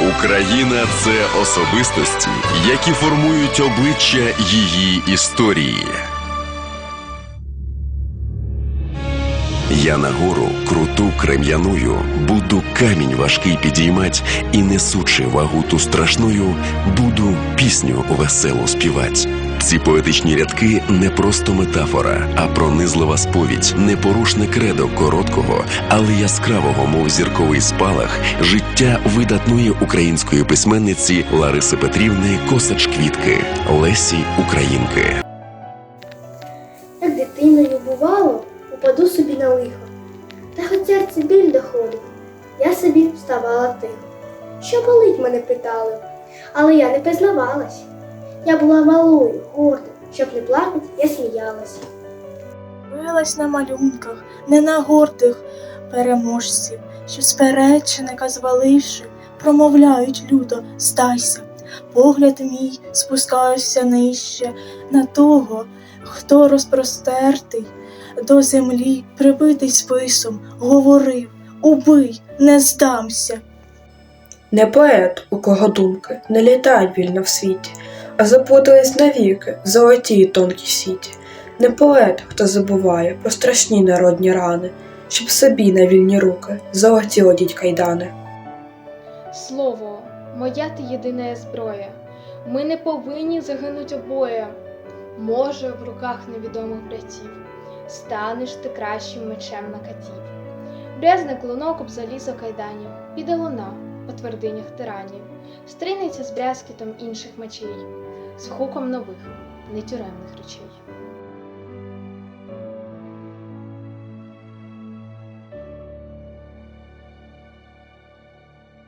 Україна це особистості, які формують обличчя її історії. Я на гору круту крем'яною, буду камінь важкий підіймать, і несучи вагу ту страшною, буду пісню веселу співать. Ці поетичні рядки не просто метафора, а пронизлива сповідь, непорушне кредо короткого, але яскравого, мов зірковий спалах, життя видатної української письменниці Лариси Петрівни Косач Квітки Лесі Українки. Як дитиною бувало, упаду собі на лихо. Та хоч серце біль доходить, я собі вставала тихо. Що болить, мене питали, але я не признавалась. Я була малою, горда, щоб не плакать, я сміялась. Билась на малюнках, не на гордих переможців, що спереченика зваливши, промовляють люто, здайся. Погляд мій спускався нижче на того, хто розпростертий до землі, прибитий списом, говорив Убий, не здамся. Не поет, у кого думки не літають вільно в світі, а запутались навіки в золотій тонкій сіті. Не поет, хто забуває про страшні народні рани, щоб собі на вільні руки золоті одіть кайдани. Слово, моя ти єдина зброя. Ми не повинні загинуть обоє. Може, в руках невідомих братів станеш ти кращим мечем на катів. Брязне клунок об залізо кайданів, піде луна по твердинях тиранів, стринеться з брязкітом інших мечей, з хуком нових, нетюремних речей.